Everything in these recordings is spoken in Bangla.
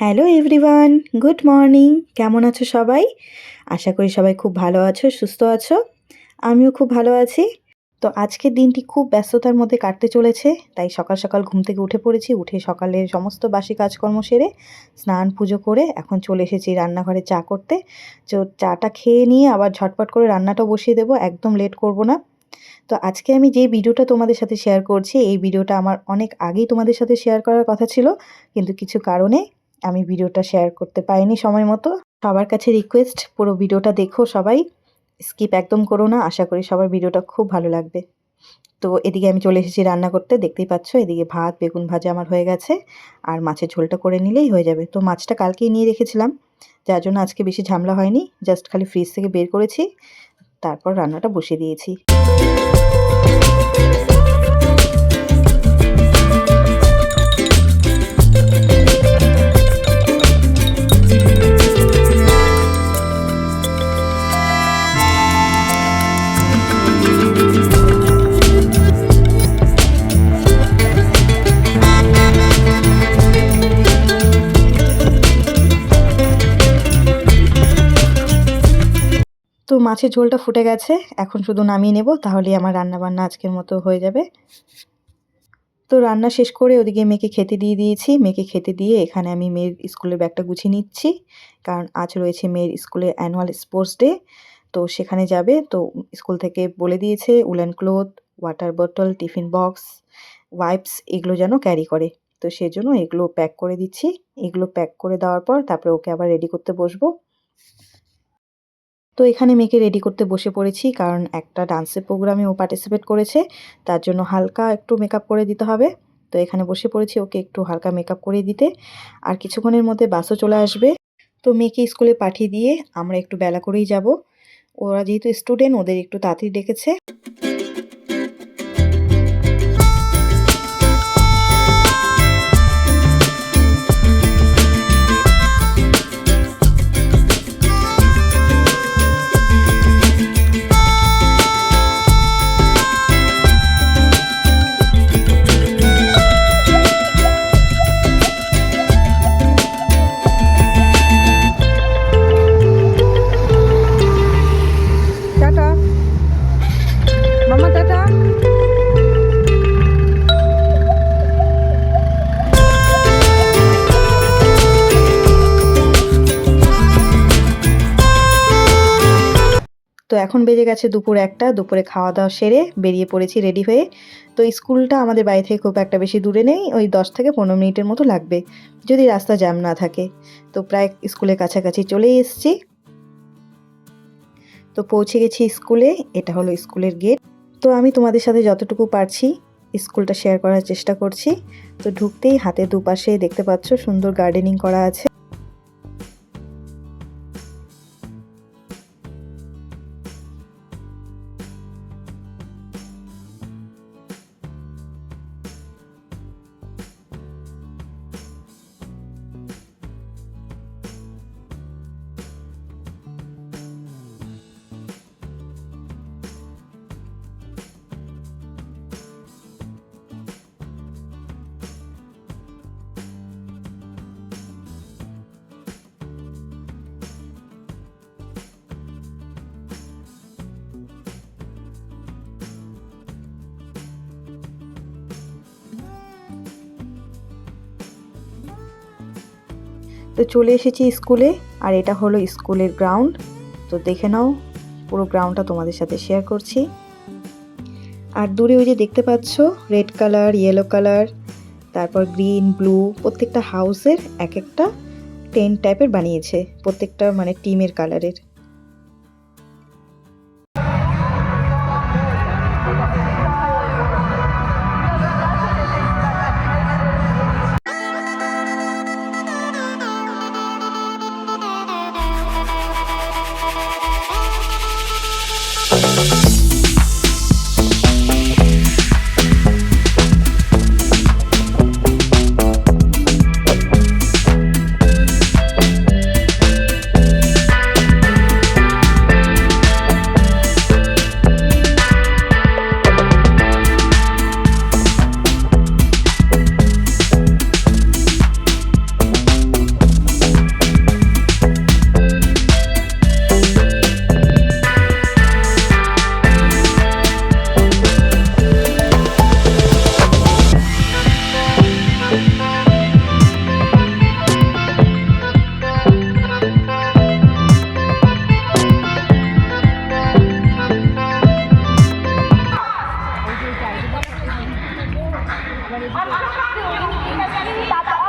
হ্যালো এভরিওয়ান গুড মর্নিং কেমন আছো সবাই? আশা করি সবাই খুব ভালো আছো, সুস্থ আছো। আমিও খুব ভালো আছি। তো আজকের দিনটি খুব ব্যস্ততার মধ্যে কাটতে চলেছে, তাই সকাল সকাল ঘুম থেকে উঠে পড়েছি। উঠে সকালের সমস্ত বাসি কাজকর্ম সেরে স্নান পুজো করে এখন চলে এসেছি রান্নাঘরে চা করতে। তো চাটা খেয়ে নিয়ে আবার ঝটপট করে রান্নাটা বসিয়ে দেবো, একদম লেট করব না। তো আজকে আমি যে ভিডিওটা তোমাদের সাথে শেয়ার করছি, এই ভিডিওটা আমার অনেক আগেই তোমাদের সাথে শেয়ার করার কথা ছিল, কিন্তু কিছু কারণে আমি ভিডিওটা শেয়ার করতে পারিনি সময় মতো। সবার কাছে রিকোয়েস্ট পুরো ভিডিওটা দেখো সবাই। স্কিপ একদম করো না, আশা করি সবার ভিডিওটা খুব ভালো লাগবে। তো এদিকে আমি চলে এসেছি রান্না করতে, দেখতেই পাচ্ছ, এদিকে ভাত, বেগুন ভাজা আমার হয়ে গেছে। আর মাছের ঝোলটা করে নিলেই হয়ে যাবে। তো মাছটা কালকেই নিয়ে রেখেছিলাম, যার জন্য আজকে বেশি ঝামেলা হয়নি। জাস্ট খালি ফ্রিজ থেকে বের করেছি, তারপর রান্নাটা বসিয়ে দিয়েছি। মাছের ঝোলটা ফুটে গেছে, এখন শুধু নামিয়ে নেব, তাহলেই আমার রান্না বান্না আজকের মতো হয়ে যাবে। তো রান্না শেষ করে ওদিকে মেয়েকে খেতে দিয়ে দিয়েছি। মেয়েকে খেতে দিয়ে এখানে আমি মেয়ের স্কুলের ব্যাগটা গুছিয়ে নিচ্ছি, কারণ আজ রয়েছে মেয়ের স্কুলে অ্যানুয়াল স্পোর্টস ডে, তো সেখানে যাবে। তো স্কুল থেকে বলে দিয়েছে, উলেন ক্লোথ, ওয়াটার বোতল টিফিন বক্স, ওয়াইপস, এগুলো যেন ক্যারি করে। তো সেজন্য এগুলো প্যাক করে দিচ্ছি। এগুলো প্যাক করে দেওয়ার পর তারপরে ওকে আবার রেডি করতে বসবো। তো এখানে মেয়েকে রেডি করতে বসে পড়েছি, কারণ একটা ডান্সের প্রোগ্রামে ও পার্টিসিপেট করেছে, তার জন্য হালকা একটু মেকআপ করে দিতে হবে। তো এখানে বসে পড়েছি ওকে একটু হালকা মেকআপ করে দিতে। আর কিছুক্ষণের মধ্যে বাসও চলে আসবে। তো মেয়েকে স্কুলে পাঠিয়ে দিয়ে আমরা একটু বেলা করেই যাব। ওরা যেহেতু স্টুডেন্ট ওদের একটু তাড়াতাড়ি ডেকেছে। এখন বেজে গেছে দুপুর একটা, দুপুরে খাওয়া দাওয়া সেরে বেরিয়ে পড়েছি রেডি হয়ে। তো স্কুলটা আমাদের বাড়ি থেকে খুব একটা বেশি দূরে নেই, ওই দশ থেকে পনেরো মিনিটের মতো লাগবে, যদি রাস্তা জ্যাম না থাকে। তো প্রায় স্কুলের কাছাকাছি চলেই এসেছি। তো পৌঁছে গেছি স্কুলে, এটা হলো স্কুলের গেট তো আমি তোমাদের সাথে যতটুকু পারছি স্কুলটা শেয়ার করার চেষ্টা করছি। তো ঢুকতেই হাতে দুপাশে দেখতে পাচ্ছ সুন্দর গার্ডেনিং করা আছে। তো চলে এসেছি স্কুলে, আর এটা হলো স্কুলের গ্রাউন্ড। তো দেখে নাও, পুরো গ্রাউন্ডটা তোমাদের সাথে শেয়ার করছি। আর দূরে ওই যে দেখতে পাচ্ছ রেড কালার ইয়েলো কালার তারপর গ্রিন ব্লু প্রত্যেকটা হাউসের এক একটা টেন টাইপের বানিয়েছে, প্রত্যেকটা মানে টিমের কালারের Tatawa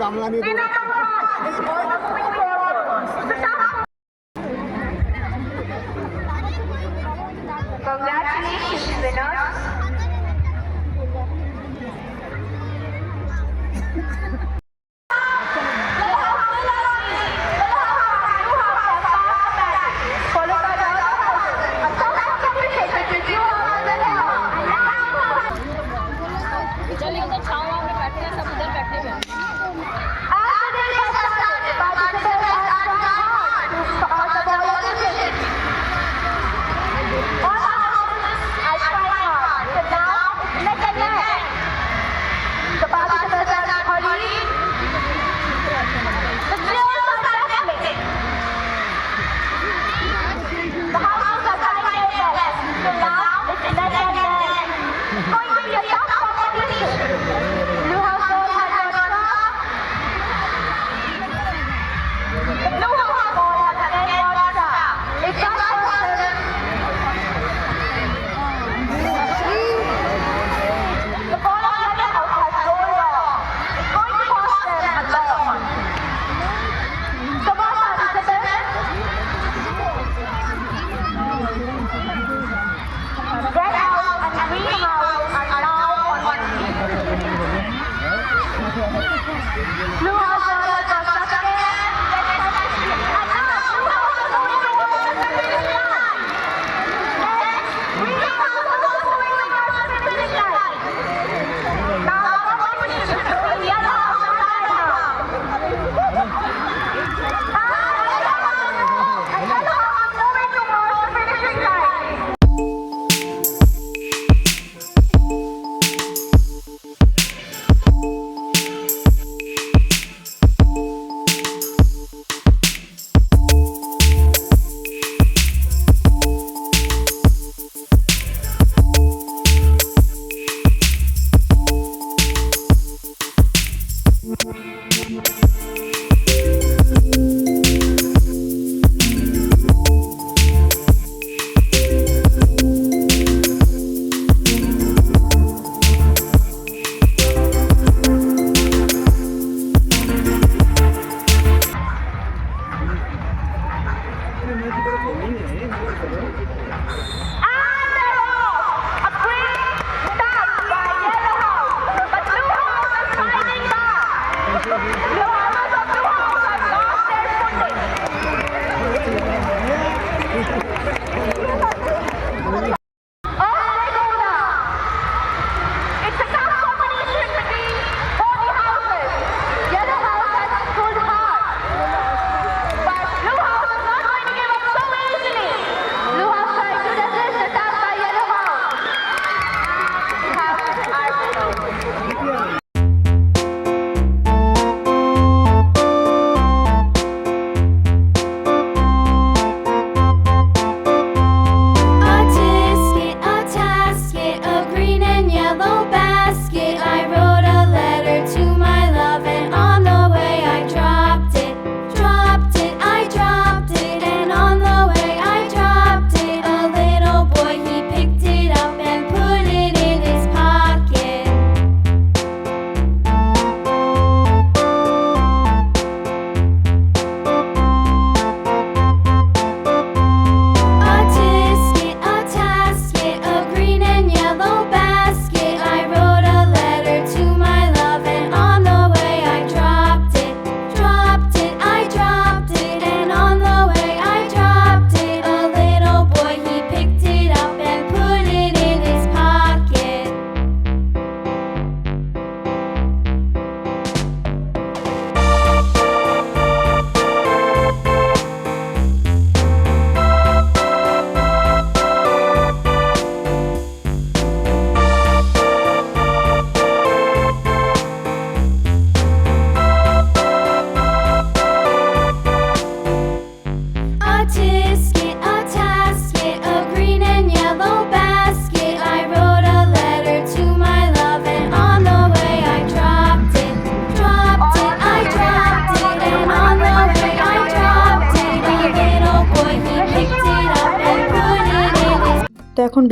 গামলা নিয়ে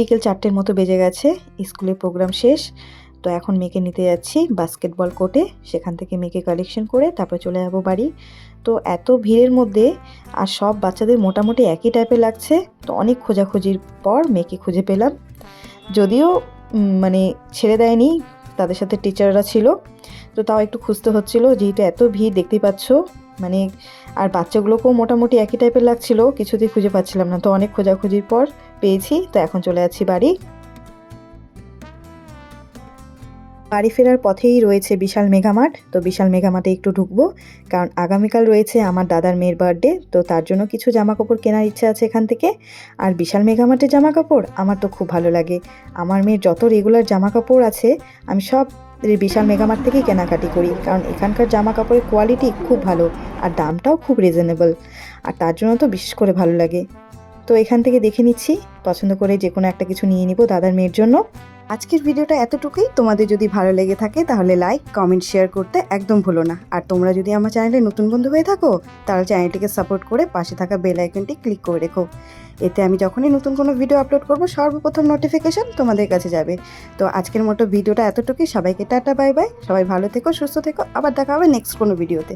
বিকেল চারটের মতো বেজে গেছে, স্কুলের প্রোগ্রাম শেষ। তো এখন মেয়েকে নিতে যাচ্ছি বাস্কেটবল কোর্টে সেখান থেকে মেয়েকে কালেকশন করে তারপরে চলে যাব বাড়ি। তো এত ভিড়ের মধ্যে আর সব বাচ্চাদের মোটামুটি একই টাইপের লাগছে। তো অনেক খোঁজাখুঁজির পর মেয়েকে খুঁজে পেলাম। যদিও মানে ছেড়ে দেয়নি, তাদের সাথে টিচাররা ছিল। তো তাও একটু খুঁজতে হচ্ছিল, যেহেতু এত ভিড় দেখতেই পাচ্ছ মানে আর বাচ্চাগুলোকেও মোটামুটি একই টাইপের লাগছিল, কিছুতেই খুঁজে পাচ্ছিলাম না। তো অনেক খোঁজাখুঁজির পর পেয়েছি, তো এখন চলে যাচ্ছি বাড়ি। বাড়ি ফেরার পথেই রয়েছে বিশাল মেগামার্ট তো বিশাল মেগামার্টে একটু ঢুকবো, কারণ আগামীকাল রয়েছে আমার দাদার মেয়ের বার্থডে তো তার জন্য কিছু জামা কাপড় কেনার ইচ্ছা আছে এখান থেকে। আর বিশাল মেগামার্টের জামা কাপড় আমার তো খুব ভালো লাগে। আমার মেয়ের যত রেগুলার জামা কাপড় আছে, আমি সব বিশাল মেগামার্ট থেকেই কেনাকাটি করি, কারণ এখানকার জামা কাপড়ের কোয়ালিটি খুব ভালো, আর দামটাও খুব রিজনেবল আর তার জন্য তো বিশেষ করে ভালো লাগে। তো এখান থেকে দেখে নিচ্ছি। পছন্দ করে যে কোনো একটা কিছু নিয়ে নিব দাদার মেয়ের জন্য। আজকের ভিডিওটা এতটুকুই। তোমাদের যদি ভালো লেগে থাকে তাহলে লাইক কমেন্ট শেয়ার করতে একদম ভুলো না। আর তোমরা যদি আমার চ্যানেলে নতুন বন্ধু হয়ে থাকো, তাহলে চ্যানেলটিকে সাপোর্ট করে পাশে থাকা বেল আইকনটি ক্লিক করে রেখো। এতে আমি যখনই নতুন কোনো ভিডিও আপলোড করব, সর্বপ্রথম নোটিফিকেশন তোমাদের কাছে যাবে। তো আজকের মতো ভিডিওটা এতটুকুই। সবাইকে টাটা বাই বাই সবাই ভালো থেকো, সুস্থ থেকো। আবার দেখা হবে নেক্সট কোনো ভিডিওতে